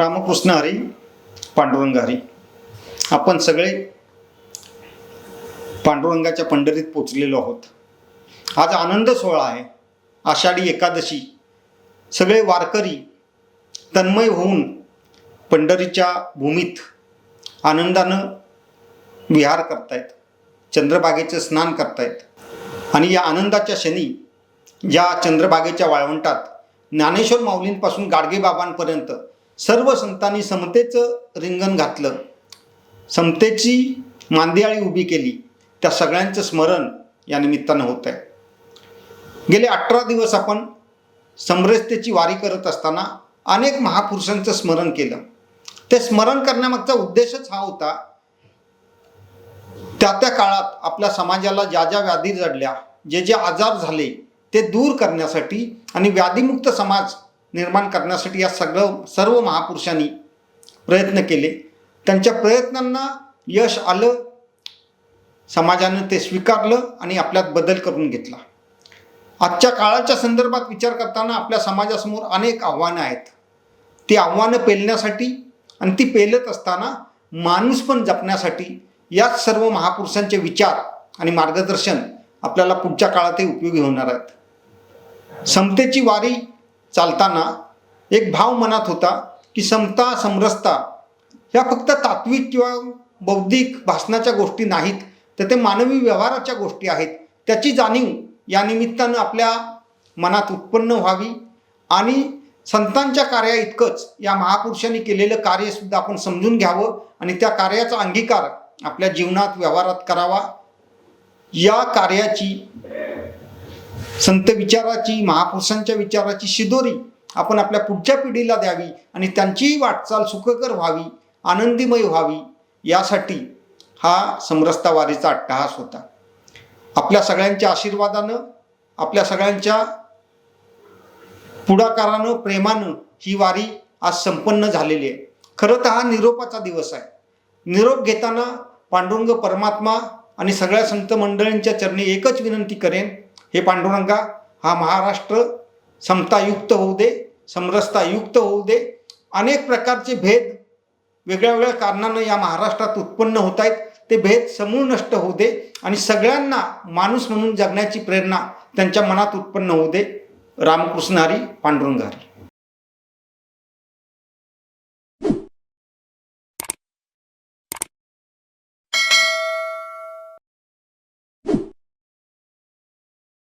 रामकृष्ण हरी पांडुरंग हरी आपण सगळे पांडुरंगाच्या पंढरीत पोचलेलो आहोत. आज आनंद सोहळा आहे. आषाढी एकादशी. सगळे वारकरी तन्मय होऊन पंढरीच्या भूमीत आनंदानं विहार करतायत. चंद्रभागेचं स्नान करतायत. आणि या आनंदाच्या क्षणी या चंद्रभागेच्या वाळवंटात ज्ञानेश्वर माऊलींपासून गाडगेबाबांपर्यंत सर्व संतांनी समतेचं रिंगण घातलं. समतेची मांदियाळी उभी केली. त्या सगळ्यांचं स्मरण या निमित्तानं होत आहे. गेले अठरा दिवस आपण समरसतेची वारी करत असताना अनेक महापुरुषांचं स्मरण केलं. ते स्मरण करण्यामागचा उद्देशच हा होता त्या त्या काळात आपल्या समाजाला ज्या ज्या व्याधी जडल्या जे जे आजार झाले ते दूर करण्यासाठी आणि व्याधीमुक्त समाज निर्माण करण्यासाठी या सगळं सर्व महापुरुषांनी प्रयत्न केले. त्यांच्या प्रयत्नांना यश आलं समाजानं ते स्वीकारलं आणि आपल्यात बदल करून घेतला. आजच्या काळाच्या संदर्भात विचार करताना आपल्या समाजासमोर अनेक आव्हानं आहेत. ती आव्हानं पेलण्यासाठी आणि ती पेलत असताना माणूस पण जपण्यासाठी याच सर्व महापुरुषांचे विचार आणि मार्गदर्शन आपल्याला पुढच्या काळातही उपयोगी होणार आहेत. समतेची वारी चालताना एक भाव मनात होता की समता समरसता ह्या फक्त तात्विक किंवा बौद्धिक भाषणाच्या गोष्टी नाहीत तर ते मानवी व्यवहाराच्या गोष्टी आहेत. त्याची जाणीव या निमित्तानं आपल्या मनात उत्पन्न व्हावी आणि संतांच्या कार्या इतकंच या महापुरुषांनी केलेलं कार्यसुद्धा आपण समजून घ्यावं आणि त्या कार्याचा अंगीकार आपल्या जीवनात व्यवहारात करावा. या कार्याची संत विचाराची महापुरुषांच्या विचाराची शिदोरी आपण आपल्या पुढच्या पिढीला द्यावी आणि त्यांचीही वाटचाल सुखकर व्हावी आनंदीमय व्हावी यासाठी हा समरसता वारीचा अट्टहास होता. आपल्या सगळ्यांच्या आशीर्वादानं आपल्या सगळ्यांच्या पुढाकारानं प्रेमानं ही वारी आज संपन्न झालेली आहे. खरं तर हा निरोपाचा दिवस आहे. निरोप घेताना पांडुरंग परमात्मा आणि सगळ्या संत मंडळींच्या चरणी एकच विनंती करेन हे पांडुरंगा हा महाराष्ट्र समतायुक्त होऊ दे समरसतायुक्त होऊ दे. अनेक प्रकारचे भेद वेगळ्या वेगळ्या कारणानं या महाराष्ट्रात उत्पन्न होत आहेत ते भेद समूळ नष्ट होऊ दे आणि सगळ्यांना माणूस म्हणून जगण्याची प्रेरणा त्यांच्या मनात उत्पन्न होऊ दे. रामकृष्ण हरी पांडुरंग हरी.